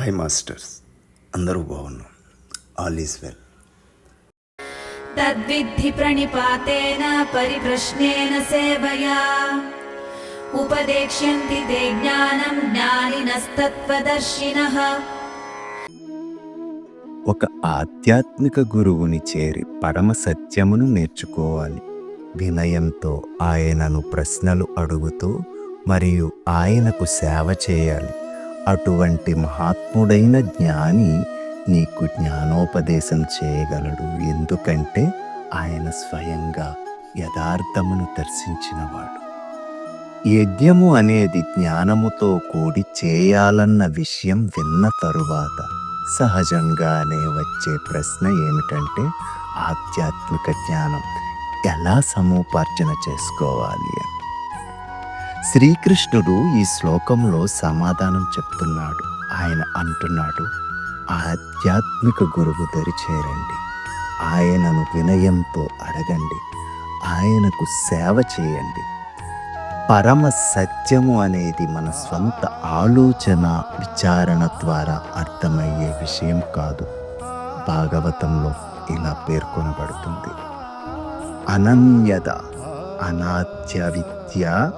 High masters అందరూ బాగున్నాం. All is well. తద్విద్ధి ప్రణిపాతేన పరిప్రశ్నేన సేవయా. ఉపదేక్ష్యంతి తే జ్ఞానం జ్ఞానినస్తత్వదర్శినః. ఒక ఆధ్యాత్మిక గురువుని చేరి పరమ సత్యమును నేర్చుకోవాలి. వినయంతో ఆయనను ప్రశ్నలు అడుగుతూ మరియు ఆయనకు సేవ చేయాలి. అటువంటి మహాత్ముడైన జ్ఞాని నీకు జ్ఞానోపదేశం చేయగలడు. ఎందుకంటే ఆయన స్వయంగా యథార్థమును దర్శించినవాడు. యజ్ఞము అనేది జ్ఞానముతో కూడి చేయాలన్న విషయం విన్న తరువాత సహజంగానే వచ్చే ప్రశ్న ఏమిటంటే ఆధ్యాత్మిక జ్ఞానం ఎలా సముపార్జన చేసుకోవాలి అని. శ్రీకృష్ణుడు ఈ శ్లోకంలో సమాధానం చెప్తున్నాడు. ఆయన అంటున్నాడు ఆధ్యాత్మిక గురువు దరి చేరండి ఆయనను వినయంతో అడగండి. ఆయనకు సేవ చేయండి. పరమ సత్యము అనేది మన స్వంత ఆలోచన విచారణ ద్వారా అర్థమయ్యే విషయం కాదు. భాగవతంలో ఇలా పేర్కొనబడుతుంది. అనన్యత అనాథ్య విద్య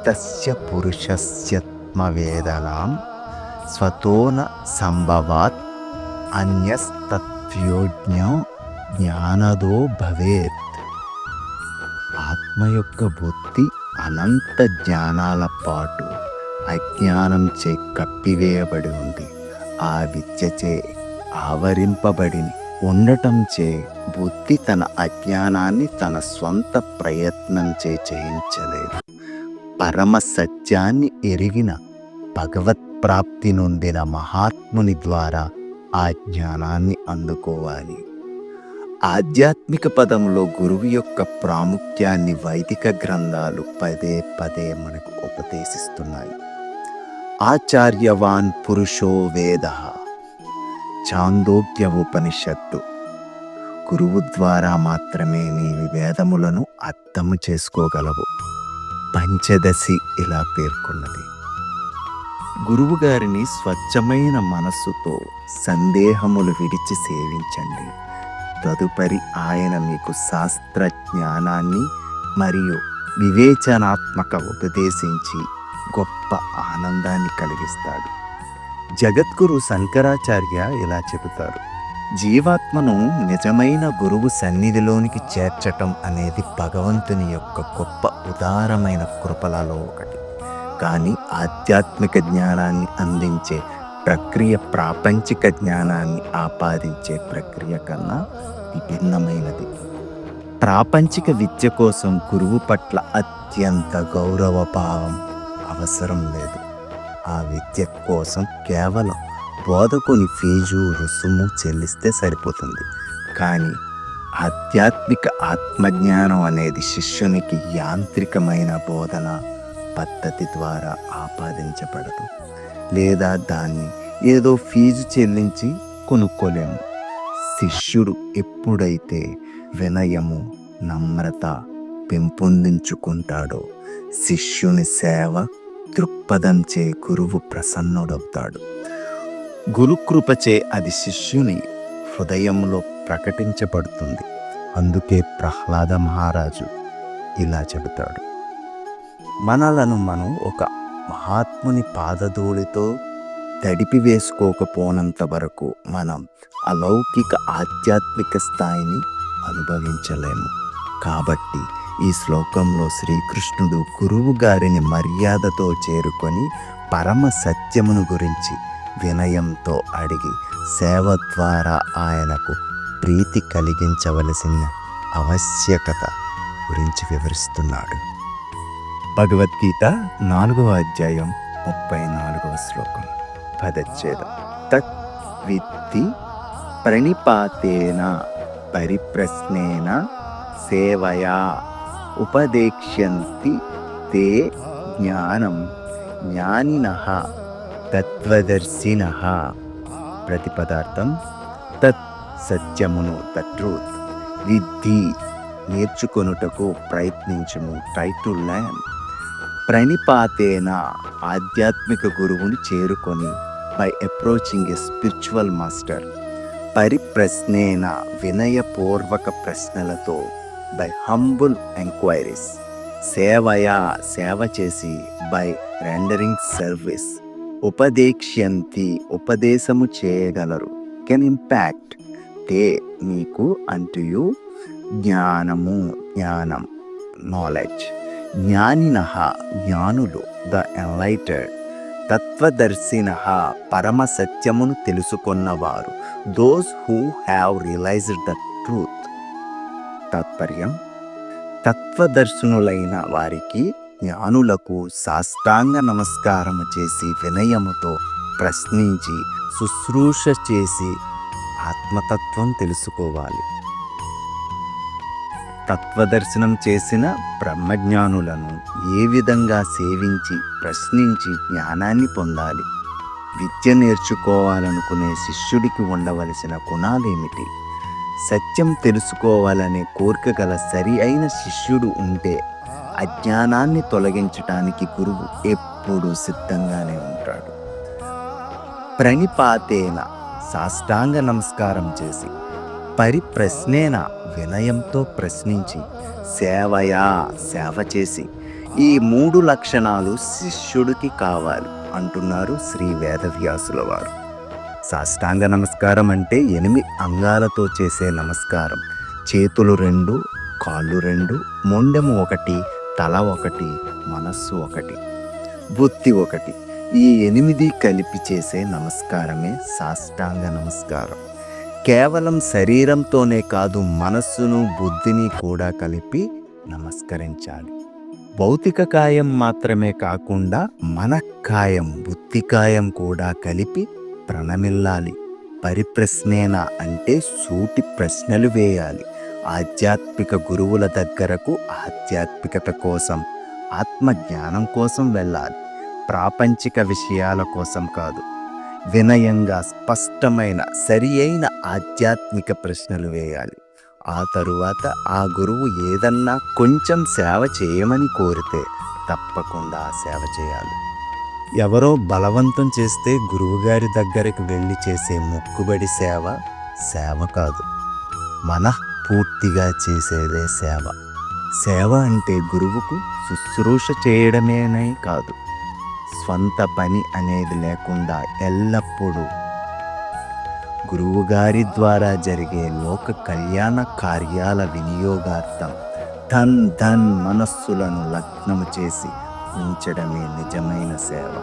యుక్తస్య పురుషస్యత్మవేదనాం స్వతోన సంభవాత్ అన్యస్తత్వ్యోజ్ఞం జ్ఞానదో భవేత్ ఆత్మ యొక్క బుద్ధి అనంత జ్ఞానాల పాటు అజ్ఞానంచే కప్పివేయబడి ఉంది ఆ విద్యచే ఆవరింపబడి ఉండటంచే బుద్ధి తన అజ్ఞానాన్ని తన స్వంత ప్రయత్నంచే చేయించలేదు పరమ సత్యాన్ని ఎరిగిన భగవత్ ప్రాప్తి నొందిన మహాత్ముని ద్వారా ఆ జ్ఞానాన్ని అందుకోవాలి. ఆధ్యాత్మిక పదంలో గురువు యొక్క ప్రాముఖ్యాన్ని వైదిక గ్రంథాలు పదే పదే మనకు ఉపదేశిస్తున్నాయి. ఆచార్యవాన్ పురుషో వేద. చాందోగ్య ఉపనిషత్తు. గురువు ద్వారా మాత్రమే నీవి వేదములను అర్థము చేసుకోగలవు. పంచదశి ఇలా పేర్కొన్నది. గురువు గారిని స్వచ్ఛమైన మనస్సుతో సందేహములు విడిచి సేవించండి. తదుపరి ఆయన మీకు శాస్త్ర జ్ఞానాన్ని మరియు వివేచనాత్మక ఉపదేశించి గొప్ప ఆనందాన్ని కలిగిస్తాడు. జగద్గురు శంకరాచార్య ఇలా చెబుతారు. జీవాత్మను నిజమైన గురువు సన్నిధిలోనికి చేర్చటం అనేది భగవంతుని యొక్క గొప్ప ఉదారమైన కృపలలో ఒకటి. కానీ ఆధ్యాత్మిక జ్ఞానాన్ని అందించే ప్రక్రియ ప్రాపంచిక జ్ఞానాన్ని ఆపాదించే ప్రక్రియ కన్నా విభిన్నమైనది. ప్రాపంచిక విద్య కోసం గురువు పట్ల అత్యంత గౌరవ భావం అవసరం లేదు. ఆ విద్య కోసం కేవలం బోధకుని ఫీజు రుసుము చెల్లిస్తే సరిపోతుంది. కానీ ఆధ్యాత్మిక ఆత్మజ్ఞానం అనేది శిష్యునికి యాంత్రికమైన బోధన పద్ధతి ద్వారా ఆపాదించబడదు. లేదా దాన్ని ఏదో ఫీజు చెల్లించి కొనుక్కోలేము. శిష్యుడు ఎప్పుడైతే వినయము నమ్రత పెంపొందించుకుంటాడో శిష్యుని సేవ దృక్పథం చే గురువు ప్రసన్నుడవుతాడు. గురుకృపచే అది శిష్యుని హృదయంలో ప్రకటించబడుతుంది. అందుకే ప్రహ్లాద మహారాజు ఇలా చెబుతాడు. మనలను మనం ఒక మహాత్ముని పాదధూళితో తడిపి వేసుకోకపోనంత వరకు మనం అలౌకిక ఆధ్యాత్మిక స్థాయిని అనుభవించలేము. కాబట్టి ఈ శ్లోకంలో శ్రీకృష్ణుడు గురువు గారిని మర్యాదతో చేరుకొని పరమ సత్యమును గురించి వినయంతో అడిగి సేవ ద్వారా ఆయనకు ప్రీతి కలిగించవలసిన ఆవశ్యకత గురించి వివరిస్తున్నాడు. భగవద్గీత నాలుగవ అధ్యాయం ముప్పై నాలుగవ శ్లోకం. పదచ్ఛేదం తత్ విత్తి ప్రణిపాతేన పరిప్రశ్నేన సేవయా ఉపదేక్ష్యంతి తే జ్ఞానం జ్ఞానిన తత్వదర్శిన ప్రతిపదార్థం తత్ సత్యమును ద ట్రూత్ విద్ధి నేర్చుకొనుటకు ప్రయత్నించము ట్రై టు ప్రణిపాతేన ఆధ్యాత్మిక గురువుని చేరుకొని by approaching a spiritual master పరిప్రశ్నేన వినయపూర్వక ప్రశ్నలతో బై హంబుల్ ఎంక్వైరీస్ సేవయా సేవ చేసి బై రెండరింగ్ సర్వీస్ ఉపదేక్ష్యంతి ఉపదేశము చేయగలరు. కెన్ ఇంపాక్ట్ తే మీకు అంటూ జ్ఞానము జ్ఞానం నాలెడ్జ్ జ్ఞానిన జ్ఞానులు ద ఎన్లైటెడ్ తత్వదర్శిన పరమ సత్యమును తెలుసుకున్నవారు. Those who have realised the truth తాత్పర్యం? తత్వదర్శనులైన వారికి జ్ఞానులకు సాష్టాంగ నమస్కారము చేసి వినయముతో ప్రశ్నించి శుశ్రూష చేసి ఆత్మతత్వం తెలుసుకోవాలి. తత్వదర్శనం చేసిన బ్రహ్మజ్ఞానులను ఏ విధంగా సేవించి ప్రశ్నించి జ్ఞానాన్ని పొందాలి? విద్య నేర్చుకోవాలనుకునే శిష్యుడికి ఉండవలసిన గుణాలేమిటి? సత్యం తెలుసుకోవాలనే కోరిక గల సరి అయిన శిష్యుడు ఉంటే అజ్ఞానాన్ని తొలగించటానికి గురువు ఎప్పుడూ సిద్ధంగానే ఉంటాడు. ప్రణిపాతేన సాష్టాంగ నమస్కారం చేసి పరిప్రశ్నేన వినయంతో ప్రశ్నించి సేవయా సేవ చేసి ఈ మూడు లక్షణాలు శిష్యుడికి కావాలి అంటున్నారు శ్రీ వేదవ్యాసుల వారు. సాష్టాంగ నమస్కారం అంటే ఎనిమిది అంగాలతో చేసే నమస్కారం. చేతులు రెండు కాళ్ళు రెండు మొండెము ఒకటి తల ఒకటి మనస్సు ఒకటి బుద్ధి ఒకటి. ఈ ఎనిమిది కలిపి చేసే నమస్కారమే సాష్టాంగ నమస్కారం. కేవలం శరీరంతోనే కాదు మనస్సును బుద్ధిని కూడా కలిపి నమస్కరించాలి. భౌతిక కాయం మాత్రమే కాకుండా మన కాయం బుద్ధి కాయం కూడా కలిపి ప్రణమిల్లాలి. పరిప్రశ్నేన అంటే సూటి ప్రశ్నలు వేయాలి. ఆధ్యాత్మిక గురువుల దగ్గరకు ఆధ్యాత్మికత కోసం ఆత్మజ్ఞానం కోసం వెళ్ళాలి. ప్రాపంచిక విషయాల కోసం కాదు. వినయంగా స్పష్టమైన సరి అయిన ఆధ్యాత్మిక ప్రశ్నలు వేయాలి. ఆ తరువాత ఆ గురువు ఏదన్నా కొంచెం సేవ చేయమని కోరితే తప్పకుండా ఆ సేవ చేయాలి. ఎవరో బలవంతం చేస్తే గురువుగారి దగ్గరికి వెళ్ళి చేసే మొక్కుబడి సేవ సేవ కాదు. పూర్తిగా చేసేదే సేవ. సేవ అంటే గురువుకు శుశ్రూష చేయడమేనే కాదు. స్వంత పని అనేది లేకుండా ఎల్లప్పుడూ గురువుగారి ద్వారా జరిగే లోక కళ్యాణ కార్యాల వినియోగార్థం ధన్ ధన్ మనస్సులను లగ్నము చేసి ఉంచడమే నిజమైన సేవ.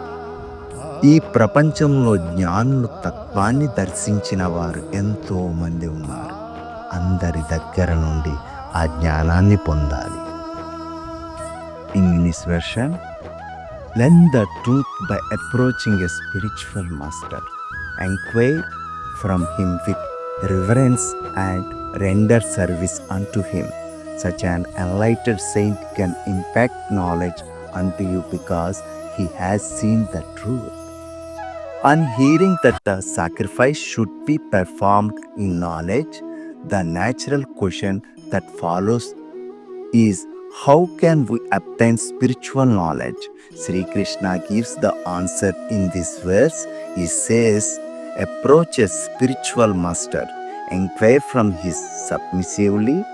ఈ ప్రపంచంలో జ్ఞానులు తత్వాన్ని దర్శించిన వారు ఎంతోమంది ఉన్నారు. అందరి దగ్గర నుండి ఆ జ్ఞానాన్ని పొందాలి English version Learn the truth by approaching a spiritual master. Enquire from him with reverence and render service unto him. Such an enlightened saint can impact knowledge unto you because he has seen the truth. On hearing that the sacrifice should be performed in knowledge, the natural question that follows is how can we obtain spiritual knowledge? Sri Krishna gives the answer in this verse. He says, Approach a spiritual master, inquire from his submissively,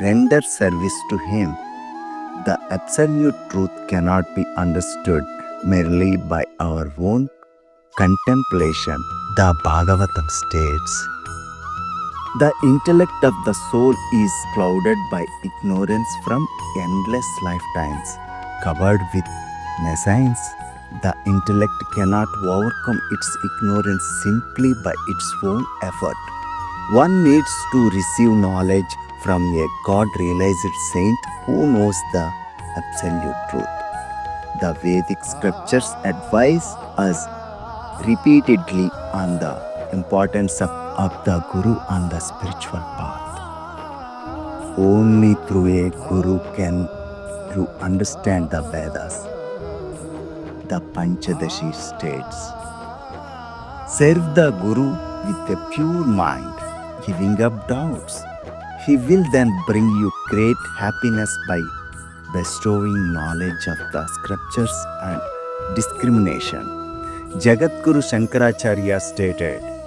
render service to him. The absolute truth cannot be understood merely by our own contemplation. The Bhagavatam states, the intellect of the soul is clouded by ignorance from endless lifetimes. Covered with nescience, the intellect cannot overcome its ignorance simply by its own effort. One needs to receive knowledge from a God realized saint who knows the absolute truth. The Vedic scriptures advise us repeatedly on the importance of, of the Guru on the spiritual path. Only through a Guru can you understand the Vedas. The Panchadashi states Serve the Guru with a pure mind, giving up doubts. He will then bring you great happiness by bestowing knowledge of the scriptures and discrimination. Jagadguru Shankaracharya stated,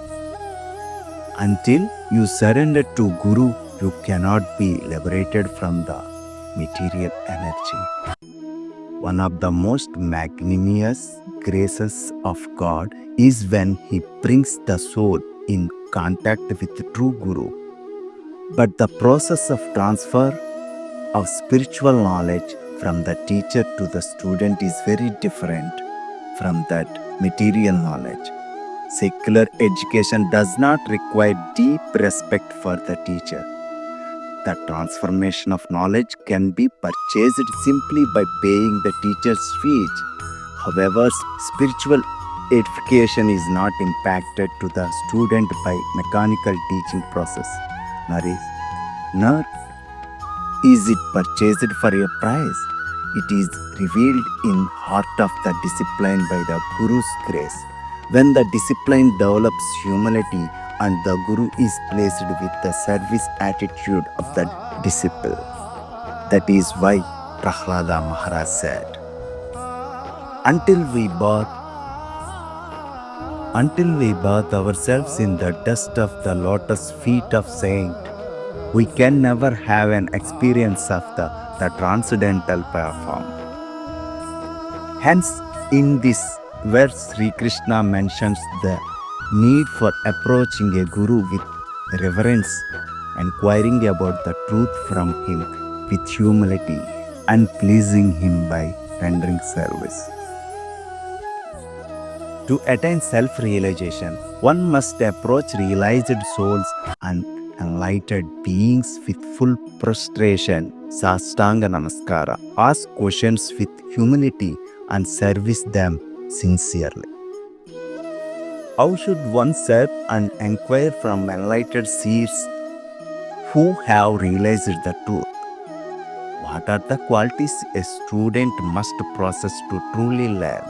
Until you surrender to Guru, you cannot be liberated from the material energy. One of the most magnanimous graces of God is when He brings the soul in contact with the true Guru. But the process of transfer of spiritual knowledge from the teacher to the student is very different from that material knowledge. Secular education does not require deep respect for the teacher. The transformation of knowledge can be purchased simply by paying the teacher's fees. However, spiritual edification is not impacted to the student by mechanical teaching process, nor is, it purchased for a price. It is revealed in heart of the discipline by the Guru's grace. When the discipline develops humility and the Guru is placed with the service attitude of the disciple. That is why Prahlada Maharaj said, Until we bathe until we bathe ourselves in the dust of the lotus feet of saint, we can never have an experience of the, the transcendental form. Hence, in this verse, Sri Krishna mentions the need for approaching a guru with reverence, inquiring about the truth from him with humility, and pleasing him by rendering service. To attain self realization, one must approach realized souls and enlightened beings with full prostration, sastanga namaskara, ask questions with humility, and service them sincerely. How should one serve and inquire from enlightened seers who have realized the truth? What are the qualities a student must possess to truly learn?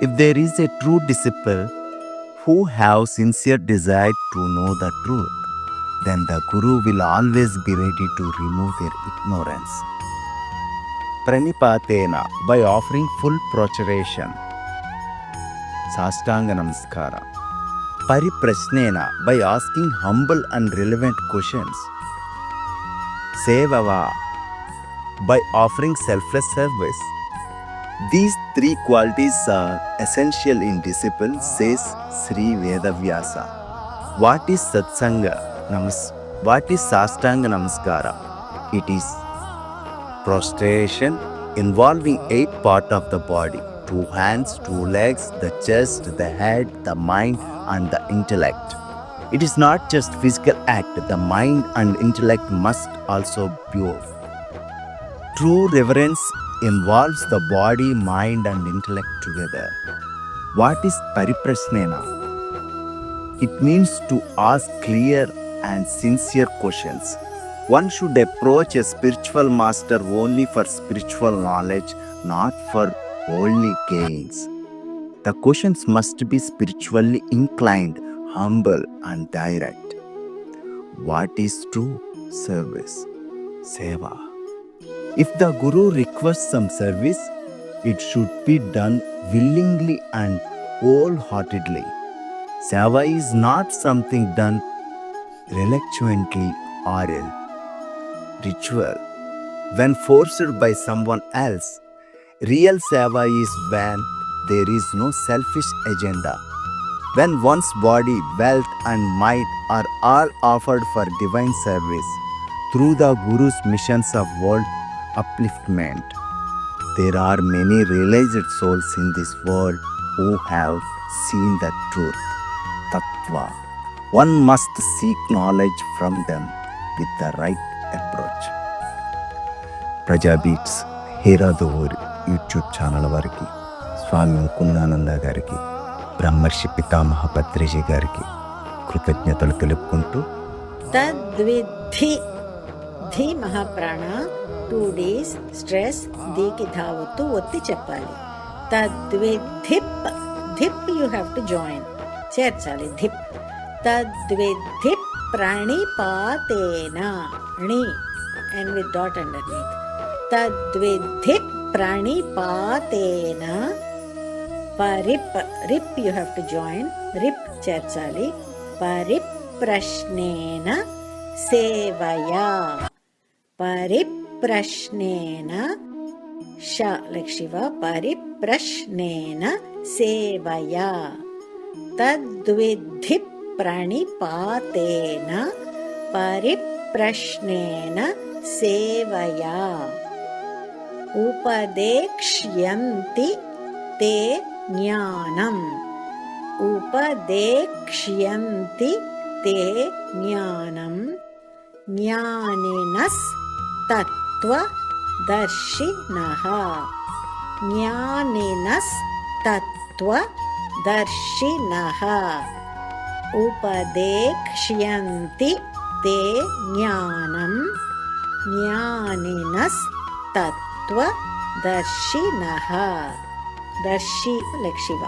If there is a true disciple who have sincere desire to know the truth, then the Guru will always be ready to remove their ignorance. Pranipatena by offering full prostration. Sastanga Namaskara. Pariprasnena by asking humble and relevant questions. Sevava by offering selfless service. These three qualities are essential in discipline, says Sri Vedavyasa. What is Satsanga? Namas- what is Sastanga Namaskara? It is prostration involving eight parts of the body two hands, two legs, the chest, the head, the mind, and the intellect. It is not just physical act, the mind and intellect must also be. True reverence involves the body, mind, and intellect together. What is pariprasnena? It means to ask clear and sincere questions. One should approach a spiritual master only for spiritual knowledge, not for worldly gains. The questions must be spiritually inclined, humble, and direct. What is true service? Seva. If the Guru requests some service, it should be done willingly and wholeheartedly. Seva is not something done reluctantly or a ritual. When forced by someone else, Real seva is when there is no selfish agenda. When one's body, wealth, and might are all offered for divine service through the Guru's missions of world upliftment. There are many realized souls in this world who have seen the truth, Tattva. One must seek knowledge from them with the right approach. prajabits hira Hera YouTube channel వారికి స్వామి ముకుందానంద గారికి బ్రహ్మర్షి పితామహ పత్రిజీ గారికి కృతజ్ఞతలు తెలుపుకుంటూ తద్విద్ధి ధి మహాప్రాణ టూ డేస్ స్ట్రెస్ దీకి ధావత్తు ఒత్తి చెప్పాలి. తద్విధిప్ ధిప్ యూ హ్యావ్ టు జాయిన్. చేర్చాలి ధిప్. తద్విధి ప్రణిపాతేన ణి అండ్ విత్ డాట్ అండర్ తద్విధిప్ प्रणिपातेन परिप् रिप् यु हेव् टु जायिण्ट् रिप् चलि परिप्रश्नेन सेवया। परिप्रश्नेन श लक्षिव परिप्रश्नेन सेवया। तद्विद्धि प्रणिपातेन परिप्रश्नेन सेवया। ఉపదేక్ష్యంతి తే జ్ఞానం. ఉపదేక్ష్యంతి తే జ్ఞానం. జ్ఞానినస్ తత్వదర్శినః. జ్ఞానినస్ తత్వదర్శినః. ఉపదేక్ష్యంతి कृत्वा दर्शिनः। दर्शि लक्षिव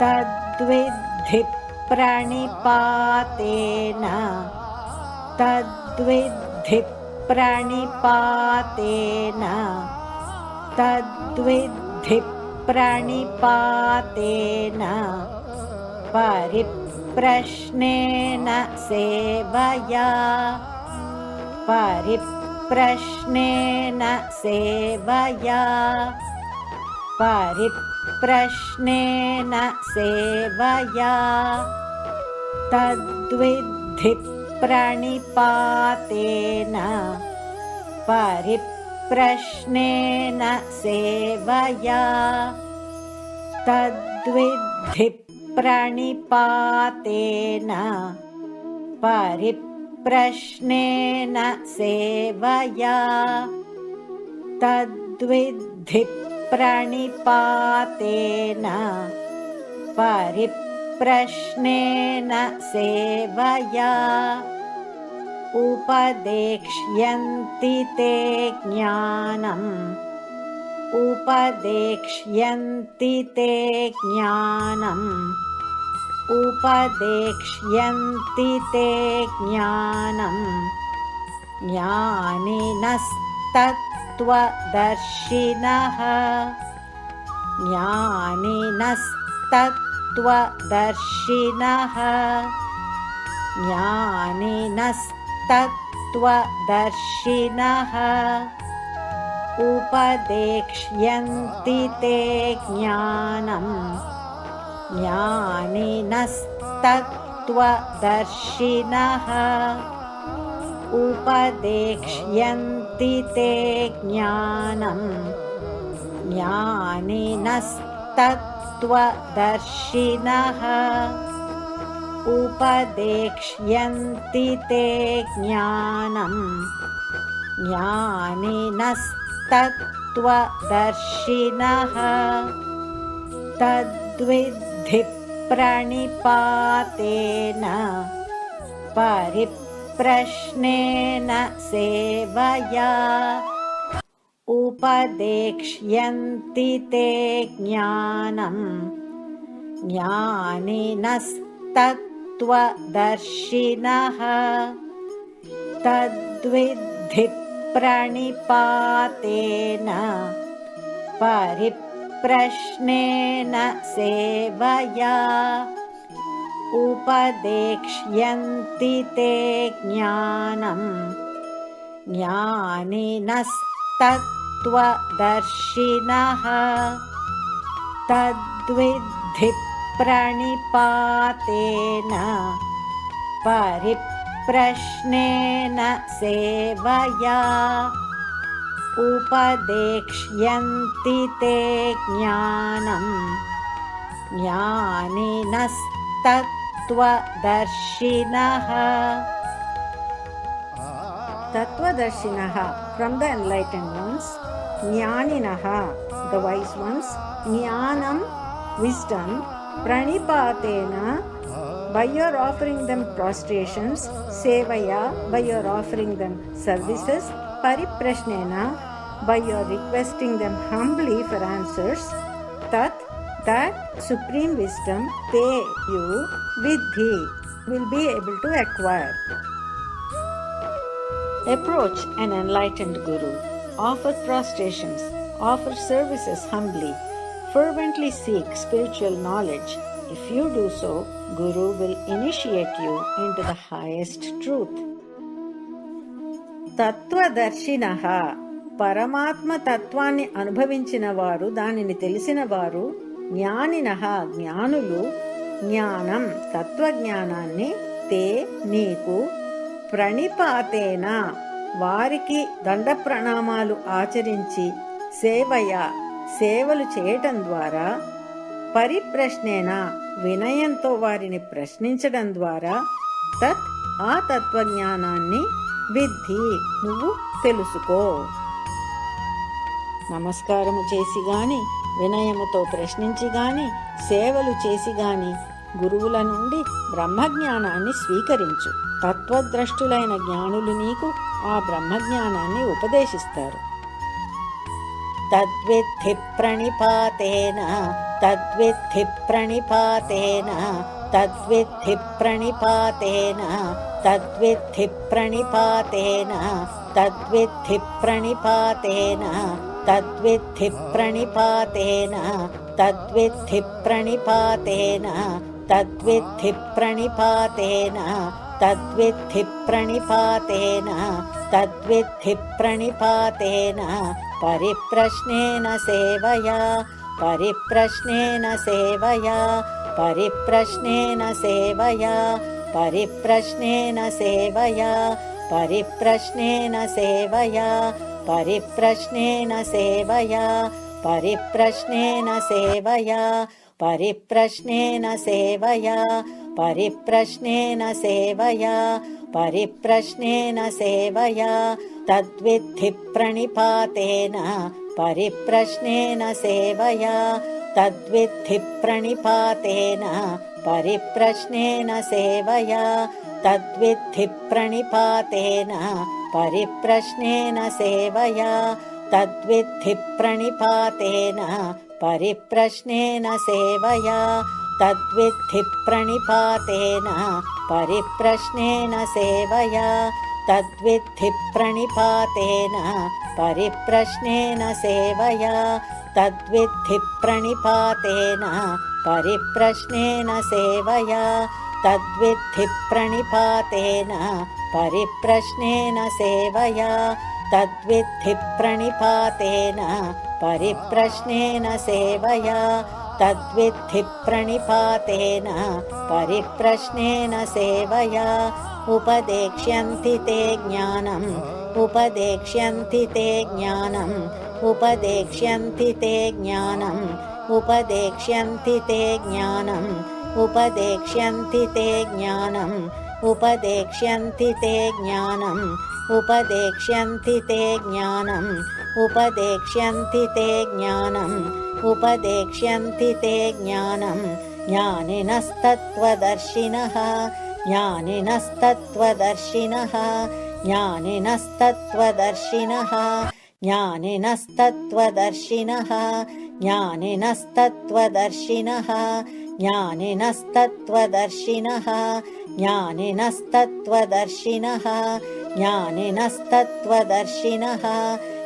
तद्विद्धि प्रणिपातेन तद्विद्धि प्रणिपातेन तद्विद्धि प्रणिपातेन परिप्रश्नेन सेवया। परिप्र प्रश्नेन सेवया। परिप्रश्नेन सेवया। तद्विद्धि प्रणिपातेन परिप्रश्नेन सेवया। तद्विद्धि तद्विद्धिप्रणिपातेन। परि प्रश्नेन सेवया। तद्विद्धि प्रणिपातेन। परिप्रश्नेन सेवया। उपदेक्ष्यन्ति ते ज्ञानम्। उपदेक्ष्यन्ति ते ज्ञानम्। उपदेक्ष्यन्ति ते ज्ञानम् ज्ञानिनस्तत्त्वदर्शिनः। ज्ञानिनस्तत्त्वदर्शिनः। ज्ञानिनस्तत्त्वदर्शिनः। उपदेक्ष्यन्ति ते ज्ञानम् ज्ञानिनस्तत्त्वदर्शिनः उपदेक्ष्यन्ति ते ज्ञानम् ज्ञानिनस्तत्त्वदर्शिनः उपदेक्ष्यन्ति ते ज्ञानम् ज्ञानिनस्तत्त्वदर्शिनः तद्वि बुद्धिप्रणिपातेन परिप्रश्नेन सेवया। उपदेक्ष्यन्ति ते ज्ञानम् ज्ञानिनस्तत्वदर्शिनः तद्विधिक्प्रणिपातेन परिप्र प्रश्नेन सेवया। उपदेक्ष्यन्ति ते ज्ञानम्। ज्ञानिनस्तत्त्वदर्शिनः। तद्विद्धि प्रणिपातेन परिप्रश्नेन सेवया। उपदेक्ष्यन्ति ते ज्ञानम् ज्ञानिनस्तत्त्वदर्शिनः। तत्त्वदर्शिनः फ्रम् द एन्लैटन् वन्स् ज्ञानिनः द वैस् वन्स् ज्ञानं wisdom प्रणिपातेन by your offering them prostrations, sevaya, by your offering them services, pariprashnena, by your requesting them humbly for answers, tat, that supreme wisdom they, you, thee, will be able to acquire. Approach an enlightened Guru, offer prostrations, offer services humbly, fervently seek spiritual knowledge. If you do so, Guru will initiate you into the highest truth. తత్వదర్శిన. పరమాత్మ తత్వాన్ని అనుభవించిన వారు దానిని తెలిసిన వారు జ్ఞానిన. జ్ఞానులు జ్ఞానం తత్వజ్ఞానాన్ని తే నీకు ప్రణిపాతేన. వారికి దండ ప్రణామాలు ఆచరించి సేవయ సేవలు చేయటం ద్వారా పరిప్రశ్నేన వినయంతో వారిని ప్రశ్నించడం ద్వారా తత్ ఆ తత్వజ్ఞానాన్ని విద్ధి. నువ్వు తెలుసుకో. నమస్కారము చేసి గాని వినయముతో ప్రశ్నించి గాని సేవలు చేసి గాని గురువుల నుండి బ్రహ్మజ్ఞానాన్ని స్వీకరించు. తత్వద్రష్టులైన జ్ఞానులు నీకు ఆ బ్రహ్మజ్ఞానాన్ని ఉపదేశిస్తారు. తద్విద్ధి ప్రణిపాతేన తద్విద్ధి ప్రణిపాతేన तद्विद्धि प्रणिपातेन तद्विद्धि प्रणिपातेन तद्विद्धि प्रणिपातेन तद्विद्धि प्रणिपातेन तद्विद्धि प्रणिपातेन तद्विद्धि प्रणिपातेन तद्विद्धि प्रणिपातेन तद्विद्धि प्रणिपातेन परिप्रश्नेन सेवया। परिप्रश्नेन सेवया परिप्रश्नेन सेवया परिप्रश्नेन सेवया परिप्रश्नेन सेवया परिप्रश्नेन सेवया परिप्रश्नेन सेवया परिप्रश्नेन सेवया परिप्रश्नेन सेवया परिप्रश्नेन सेवया तद्विद्धि प्रणिपातेन परिप्रश्नेन सेवया तद्विद्धि प्रणिपातेन। परिप्रश्नेन सेवया तद्विद्धि प्रणिपातेन। परिप्रश्नेन सेवया तद्विद्धि प्रणिपातेन। परिप्रश्नेन सेवया तद्वित् धिप्रणिपातेन परिप्रश्नेन सेवया। तद्वित् धिप्रणिपातेन परिप्रश्नेन सेवया। तद्वित् धिप्रणिपातेन परिप्रश्नेन सेवया। तद्वित् धिप्रणिपातेन परिप्रश्नेन सेवया। तद्वित् धिप्रणिपातेन परिप्रश्नेन सेवया। तद्विद्धि प्रणिपातेन परिप्रश्नेन सेवया उपदेक्ष्यन्ति ते ज्ञानम् उपदेक्ष्यन्ति ते ज्ञानम् उपदेक्ष्यन्ति ते ज्ञानम् उपदेक्ष्यन्ति ते ज्ञानम् उपदेक्ष्यन्ति ते ज्ञानम् उपदेक्ष्यन्ति ते ज्ञानम्। उपदेक्ष्यन्ति ते ज्ञानम्। उपदेक्ष्यन्ति ते ज्ञानम्। उपदेक्ष्यन्ति ते ज्ञानम्। ज्ञानिनस्तत्त्वदर्शिनः। ज्ञानिनस्तत्त्वदर्शिनः। ज्ञानिनस्तत्त्वदर्शिनः। ज्ञानिनस्तत्त्वदर्शिनः। ज्ञानिनस्तत्त्वदर्शिनः। ज्ञानिनस्तत्त्वदर्शिनः। ज्ञानिनस्तत्त्वदर्शिनः। ज्ञानिनस्तत्त्वदर्शिनः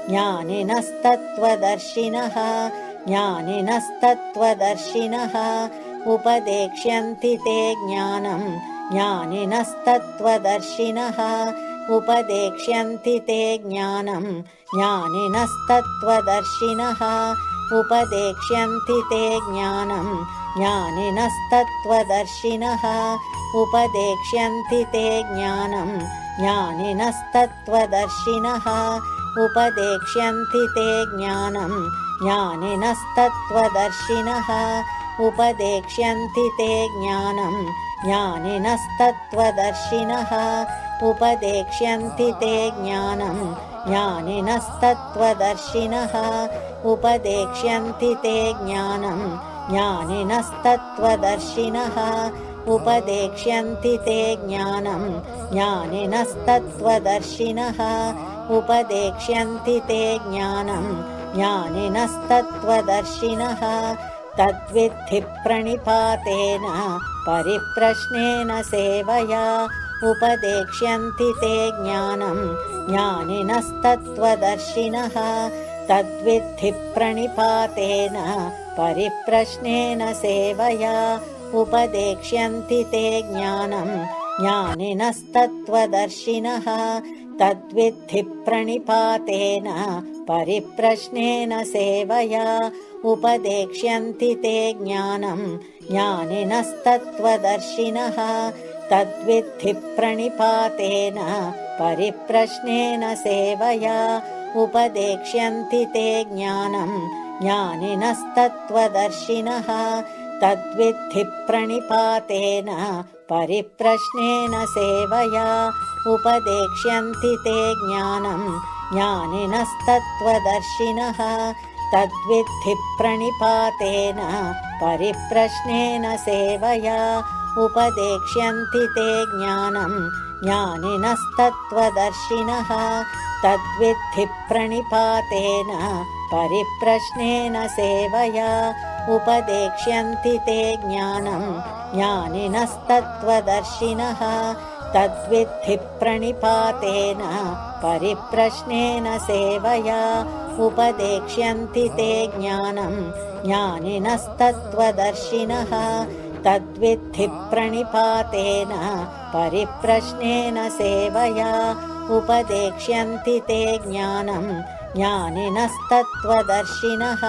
ज्ञानिनस्तत्त्वदर्शिनः ज्ञानिनस्तत्त्वदर्शिनः उपदेक्ष्यन्ति ते ज्ञानं ज्ञानिनस्तत्त्वदर्शिनः उपदेक्ष्यन्ति ते ज्ञानं ज्ञानिनस्तत्त्वदर्शिनः उपदेक्ष्यन्ति ते ज्ञानं ज्ञानिनस्तत्त्वदर्शिनः उपदेक्ष्यन्ति ते ज्ञानम् ज्ञानिनस्तत्त्वदर्शिनः। उपदेक्ष्यन्ति ते ज्ञानम् ज्ञानिनस्तत्त्वदर्शिनः। उपदेक्ष्यन्ति ते ज्ञानम् ज्ञानिनस्तत्त्वदर्शिनः। उपदेक्ष्यन्ति ते ज्ञानम् ज्ञानिनस्तत्त्वदर्शिनः। उपदेक्ष्यन्ति ते ज्ञानम् ज्ञानिनस्तत्त्वदर्शिनः। नस्तत्वदर्शिनः उपदेक्ष्यन्ति ते ज्ञानम् ज्ञानिनस्तत्त्वदर्शिनः। उपदेक्ष्यन्ति ते ज्ञानम् ज्ञानिनस्तत्त्वदर्शिनः। तद्विद्धि प्रणिपातेन परिप्रश्नेन सेवया। उपदेक्ष्यन्ति ते ज्ञानं। ज्ञानिनस्तत्त्वदर्शिनः। तद्विद्धि प्रणिपातेन परिप्रश्नेन सेवया। उपदेक्ष्यन्ति ते ज्ञानं। ज्ञानिनस्तत्त्वदर्शिनः तद्विद्धि प्रणिपातेन परिप्रश्नेन सेवया। उपदेक्ष्यन्ति ते ज्ञानं। ज्ञानिनस्तत्त्वदर्शिनः तद्विद्धि प्रणिपातेन परिप्रश्नेन सेवया। उपदेक्ष्यन्ति ते ज्ञानं। ज्ञानिनस्तत्त्वदर्शिनः तद्विद्धि प्रणिपातेन परिप्रश्नेन सेवया उपदेक्ष्यन्ति ते ज्ञानं ज्ञानिनस्तत्त्वदर्शिनः तद्विद्धि प्रणिपातेन परिप्रश्नेन सेवया उपदेक्ष्यन्ति ते ज्ञानं ज्ञानिनस्तत्त्वदर्शिनः तद्विद्धि प्रणिपातेन परिप्रश्नेन सेवया उपदेक्ष्यन्ति ते ज्ञानं। ज्ञानिनस्तत्त्वदर्शिनः तद्विद्धि प्रणिपातेन परिप्रश्नेन सेवया। उपदेक्ष्यन्ति ते ज्ञानं। ज्ञानिनस्तत्त्वदर्शिनः तद्विद्धि प्रणिपातेन परिप्रश्नेन सेवया। उपदेक्ष्यन्ति ते ज्ञानं। ज्ञानिनस्तत्त्वदर्शिनः